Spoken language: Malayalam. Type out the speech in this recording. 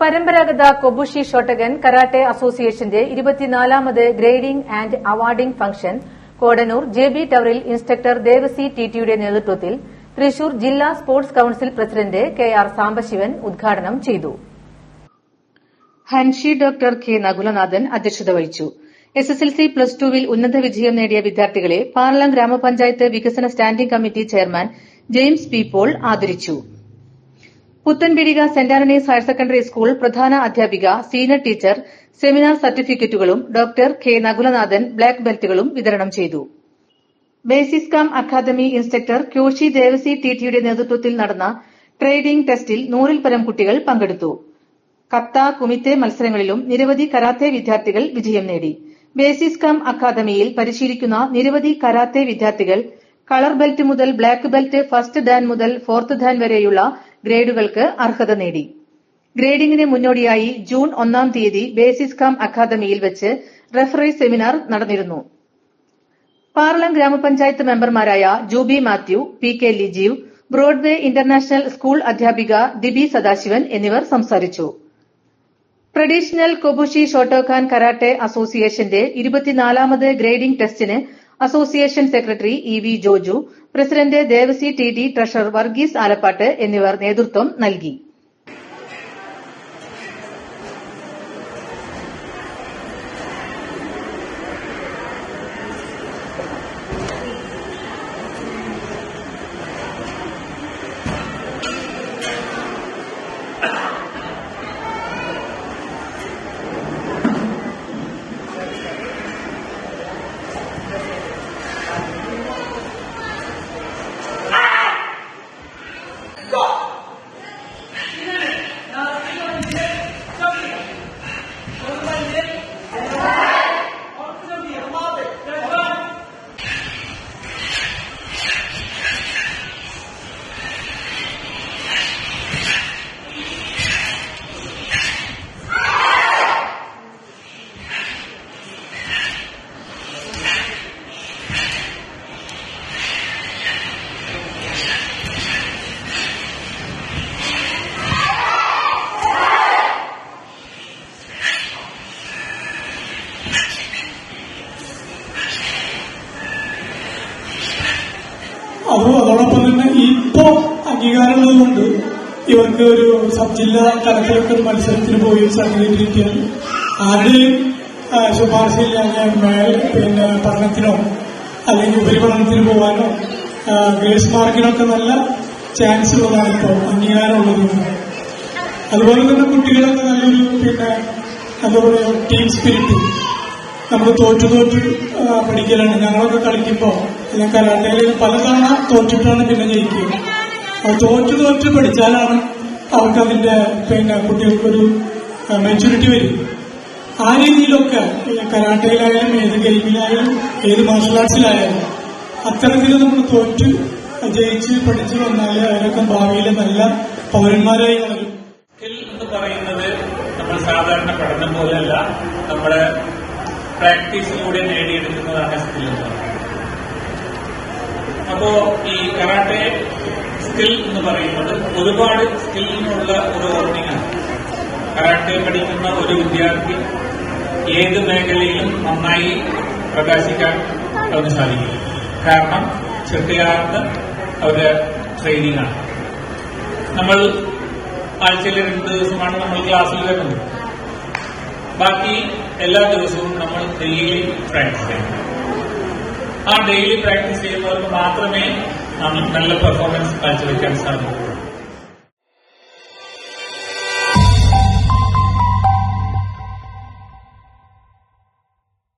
പരമ്പരാഗത കൊബുഷി ഷോട്ടഗൻ കരാട്ടെ അസോസിയേഷന്റെ ഇരുപത്തിനാലാമത് grading and awarding function Kodanoor J B ടവറിൽ ഇൻസ്പെക്ടർ ദേവസി ടിടിയുടെ നേതൃത്വത്തിൽ തൃശൂർ ജില്ലാ sports council president K R Sambasivan ഉദ്ഘാടനം ചെയ്തു. ഹൻഷി ഡോക്ടർ കെ നകുലനാഥൻ അധ്യക്ഷത വഹിച്ചു. S S L C plus ടുവിൽ ഉന്നത വിജയം നേടിയ വിദ്യാർത്ഥികളെ പാർലം ഗ്രാമപഞ്ചായത്ത് വികസന standing committee chairman James P Paul ആദരിച്ചു. Puthenpeedika saint Antony's higher secondary school പ്രധാന അധ്യാപിക സീനിയർ ടീച്ചർ സെമിനാർ സർട്ടിഫിക്കറ്റുകളും ഡോക്ടർ കെ നകുലനാഥൻ ബ്ലാക്ക് ബെൽറ്റുകളും വിതരണം ചെയ്തു. ബേസിസ് കാം അക്കാദമി ഇൻസ്ട്രക്ടർ ക്യോഷി ദേവസി ടിടിയുടെ നേതൃത്വത്തിൽ നടന്ന ട്രേഡിംഗ് ടെസ്റ്റിൽ നൂറിൽ പരം കുട്ടികൾ പങ്കെടുത്തു. കത്ത കുമിത്തെ മത്സരങ്ങളിലും നിരവധി കരാത്തെ വിദ്യാർത്ഥികൾ വിജയം നേടി. ബേസിസ് കാം അക്കാദമിയിൽ പരിശീലിക്കുന്ന നിരവധി കരാത്തെ വിദ്യാർത്ഥികൾ കളർ ബെൽറ്റ് മുതൽ ബ്ലാക്ക് ബെൽറ്റ് ഫസ്റ്റ് ഡാൻ മുതൽ ഫോർത്ത് ഡാൻ വരെയുള്ള ഗ്രേഡുകൾക്ക് അർഹത നേടി. ഗ്രേഡിംഗിന് മുന്നോടിയായി ജൂൺ ഒന്നാം തീയതി ബേസിസ് കാം അക്കാദമിയിൽ വെച്ച് റഫറി സെമിനാർ നടന്നിരുന്നു. പാർലം ഗ്രാമപഞ്ചായത്ത് മെമ്പർമാരായ Jubi Mathew P K Lijeev Broadway international school അധ്യാപിക ദിബി സദാശിവൻ എന്നിവർ സംസാരിച്ചു. ട്രഡീഷണൽ കൊബുഷി ഷോട്ടോഖാൻ കരാട്ടെ അസോസിയേഷന്റെ ഇരുപത്തിനാലാമത് ഗ്രേഡിംഗ് ടെസ്റ്റിന് association secretary E V Joju president Devasi T D treasurer Varghese Alappat എന്നിവർ നേതൃത്വം നൽകി അതും അതോടൊപ്പം തന്നെ ഇപ്പോ അംഗീകാരമുള്ളത് കൊണ്ട് ഇവർക്ക് ഒരു സബ് ജില്ലാ തലത്തിലൊക്കെ ഒരു മത്സരത്തിന് പോയി സർട്ടിഫിക്കറ്റ് കിട്ടിയാൽ ആരുടെയും ശുപാർശയില്ലാതെ പിന്നെ പഠനത്തിനോ അല്ലെങ്കിൽ ഉപരിപഠനത്തിന് പോകാനോ ഗ്രേസ് മാർക്കിനൊക്കെ നല്ല ചാൻസ് ഉള്ളതാണ് ഇപ്പോൾ അംഗീകാരമുള്ളത്. അതുപോലെ തന്നെ കുട്ടികളൊക്കെ നല്ലൊരു പിന്നെ എന്താ പറയുക ടീം സ്പിരിറ്റ് നമ്മൾ തോറ്റു തോറ്റ് പഠിക്കലാണ്. ഞങ്ങളൊക്കെ കളിക്കുമ്പോൾ അല്ലെങ്കിൽ കരാട്ടയിൽ പലതവണ തോറ്റിട്ടാണ് പിന്നെ ജയിക്കുക. അപ്പൊ തോറ്റു തോറ്റ് പഠിച്ചാലാണ് അവർക്ക് അതിന്റെ പിന്നെ കുട്ടികൾക്കൊരു മെച്ചൂരിറ്റി വരും. ആ രീതിയിലൊക്കെ കരാട്ടയിലായാലും ഏത് ഗെയിമിലായാലും ഏത് മാർഷൽ ആർട്സിലായാലും അത്തരത്തിൽ നമ്മൾ തോറ്റ് ജയിച്ച് പഠിച്ചു വന്നാലേ അവരൊക്കെ ഭാവിയിൽ നല്ല പൗരന്മാരായി വളരും എന്ന് പറയുന്നത് നമ്മൾ സാധാരണ പഠനം പോലെയല്ല. നമ്മുടെ പ്രാക്ടീസിലൂടെ നേടിയെടുക്കുന്നതാണ് സ്കിൽ എന്ന് പറയുന്നത് അപ്പോ ഈ കറാട്ടെ സ്കിൽ എന്ന് പറയുന്നത് ഒരുപാട് സ്കില്ലിനുള്ള ഒരു ഓർണിംഗ് ആണ്. കറാട്ടെ പഠിക്കുന്ന ഒരു വിദ്യാർത്ഥി ഏത് മേഖലയിലും നന്നായി പ്രകാശിക്കാൻ അവന് സാധിക്കും. കാരണം ചിട്ടയാർന്ന അവരുടെ ട്രെയിനിങ് ആണ്. നമ്മൾ ആഴ്ചയിൽ രണ്ട് ദിവസമാണ് നമ്മൾ ക്ലാസ്സിൽ വരുന്നത്. ബാക്കി എല്ലാ ദിവസവും നമ്മൾ ഡെയിലി പ്രാക്ടീസ് ചെയ്യണം ആ ഡെയിലി പ്രാക്ടീസ് ചെയ്യുന്നവർക്ക് മാത്രമേ നമ്മൾ നല്ല പെർഫോമൻസ് കാഴ്ചവെക്കാൻ സാധിക്കൂ